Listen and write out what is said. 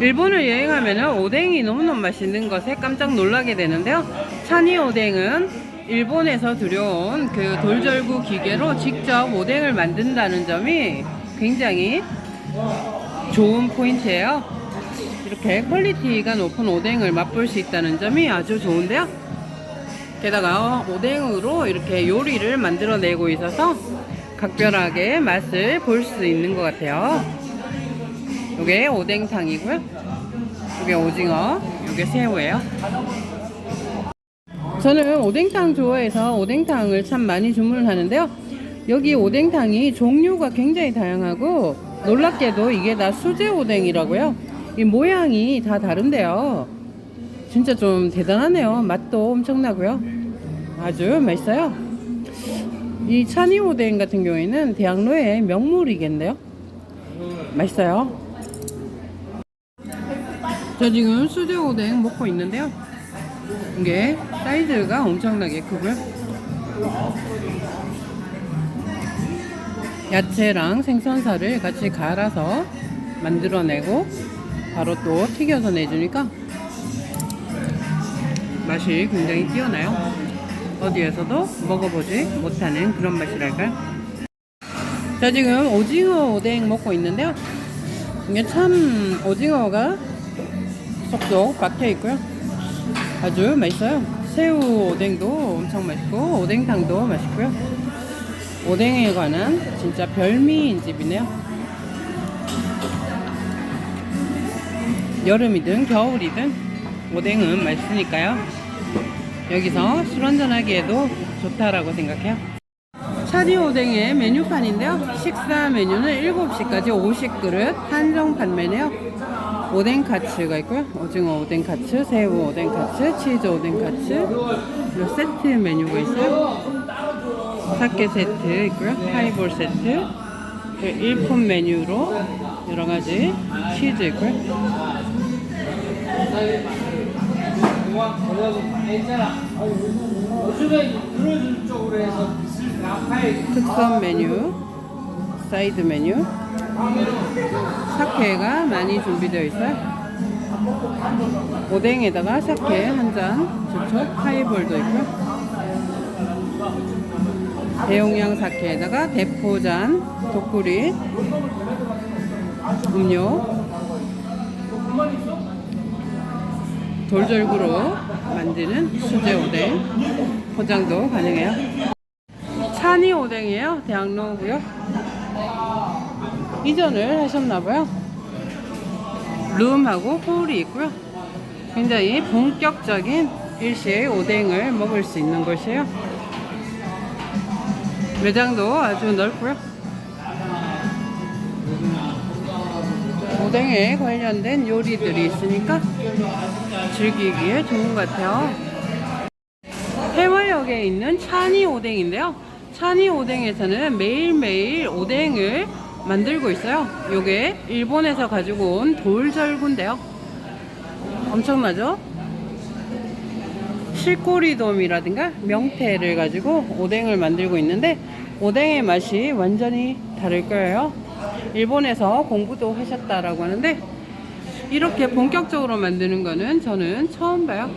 일본을 여행하면 오뎅이 너무너무 맛있는 것에 깜짝 놀라게 되는데요. 찬이 오뎅은 일본에서 들여온 그 돌절구 기계로 직접 오뎅을 만든다는 점이 굉장히 좋은 포인트예요. 이렇게 퀄리티가 높은 오뎅을 맛볼 수 있다는 점이 아주 좋은데요. 게다가 오뎅으로 이렇게 요리를 만들어내고 있어서 각별하게 맛을 볼 수 있는 것 같아요. 요게 오뎅탕이고요. 요게 오징어, 요게 새우예요. 저는 오뎅탕 좋아해서 오뎅탕을 참 많이 주문을 하는데요. 여기 오뎅탕이 종류가 굉장히 다양하고 놀랍게도 이게 다 수제 오뎅이라고요. 이 모양이 다 다른데요. 진짜 좀 대단하네요. 맛도 엄청나고요. 아주 맛있어요. 이 찬이 오뎅 같은 경우에는 대학로의 명물이겠네요. 맛있어요. 저 지금 수제 오뎅 먹고 있는데요. 이게 사이즈가 엄청나게 크고요. 야채랑 생선살을 같이 갈아서 만들어내고 바로 또 튀겨서 내주니까 맛이 굉장히 뛰어나요. 어디에서도 먹어보지 못하는 그런 맛이랄까요. 자 지금 오징어 오뎅 먹고 있는데요. 이게 참 오징어가 쏙쏙 박혀 있고요. 아주 맛있어요. 새우 오뎅도 엄청 맛있고 오뎅탕도 맛있고요. 오뎅에 관한 진짜 별미인 집이네요. 여름이든 겨울이든 오뎅은 맛있으니까요. 여기서 술 한잔하기에도 좋다라고 생각해요. 차리 오뎅의 메뉴판인데요. 식사 메뉴는 7시까지 50그릇 한정 판매네요. 오뎅 카츠가 있고요. 오징어 오뎅 카츠, 새우 오뎅 카츠, 치즈 오뎅 카츠, 그리고 세트 메뉴가 있어요. 사케 세트 있고요. 하이볼 세트, 그리고 일품 메뉴로 여러 가지 치즈 있고요. 특선 메뉴, 사이드 메뉴, 사케가 많이 준비되어 있어요. 오뎅에다가 사케 한 잔, 좋죠. 하이볼도 있고요. 대용량 사케에다가 대포잔, 독구리, 음료, 돌절구로 만드는 수제 오뎅 포장도 가능해요. 찬이 오뎅이에요. 대학로고요. 이전을 하셨나봐요. 룸하고 홀이 있고요. 굉장히 본격적인 일시의 오뎅을 먹을 수 있는 곳이에요. 매장도 아주 넓고요. 오뎅에 관련된 요리들이 있으니까 즐기기에 좋은 것 같아요. 해화역에 있는 찬이 오뎅인데요. 찬이 오뎅에서는 매일매일 오뎅을 만들고 있어요. 요게 일본에서 가지고 온 돌절구인데요. 엄청나죠? 실꼬리돔이라든가 명태를 가지고 오뎅을 만들고 있는데 오뎅의 맛이 완전히 다를 거예요. 일본에서 공부도 하셨다라고 하는데 이렇게 본격적으로 만드는 거는 저는 처음 봐요.